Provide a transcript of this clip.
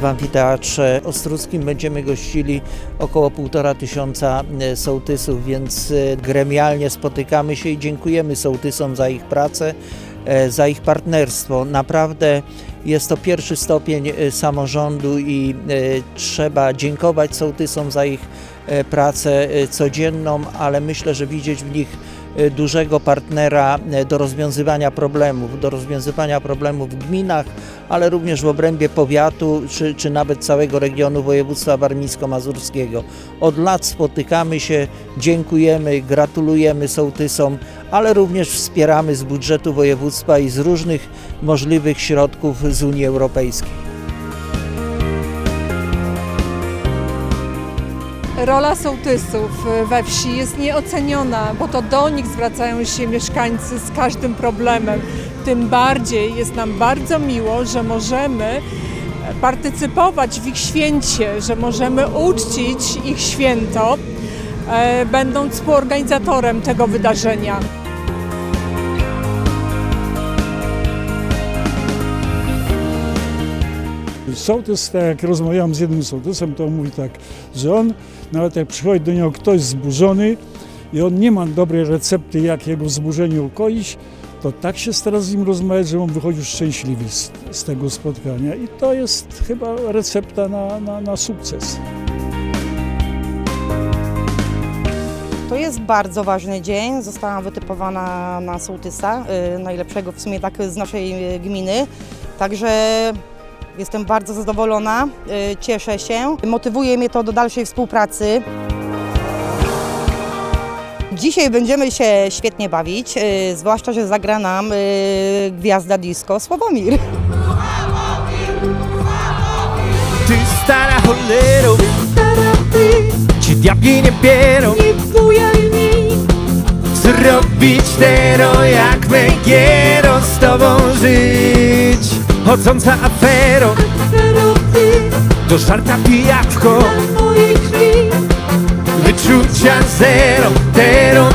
W amfiteatrze ostruckim będziemy gościli około półtora tysiąca e, sołtysów, więc e, gremialnie spotykamy się i dziękujemy sołtysom za ich pracę, za ich partnerstwo. Naprawdę jest to pierwszy stopień e, samorządu i e, trzeba dziękować sołtysom za ich e, pracę e, codzienną, ale myślę, że widzieć w nich e, dużego partnera e, do rozwiązywania problemów, do rozwiązywania problemów w gminach, ale również w obrębie powiatu, czy, czy nawet całego regionu województwa warmińsko-mazurskiego. Od lat spotykamy się, dziękujemy, gratulujemy sołtysom, ale również wspieramy z budżetu województwa i z różnych możliwych środków z Unii Europejskiej. Rola sołtysów we wsi jest nieoceniona, bo to do nich zwracają się mieszkańcy z każdym problemem. Tym bardziej jest nam bardzo miło, że możemy partycypować w ich święcie, że możemy uczcić ich święto, będąc współorganizatorem tego wydarzenia. Sołtys, tak jak rozmawiałem z jednym sołtysem, to on mówi tak, że on, nawet jak przychodzi do niego ktoś zburzony i on nie ma dobrej recepty, jak jego zburzenie ukoić, to tak się stara z nim rozmawiać, że on wychodził szczęśliwy z, z tego spotkania. I to jest chyba recepta na, na, na sukces. To jest bardzo ważny dzień. Zostałam wytypowana na sołtysa, y, najlepszego w sumie tak z naszej y, gminy. Także jestem bardzo zadowolona, y, cieszę się. Motywuje mnie to do dalszej współpracy. Dzisiaj będziemy się świetnie bawić, zwłaszcza, że zagra nam gwiazda disco Sławomir. Ty stara cholero Ci diabli nie bierą Zrobić tero jak Megiero Z tobą żyć? Chodząca afero Do żarta pijawko Wyczucia zero. Tero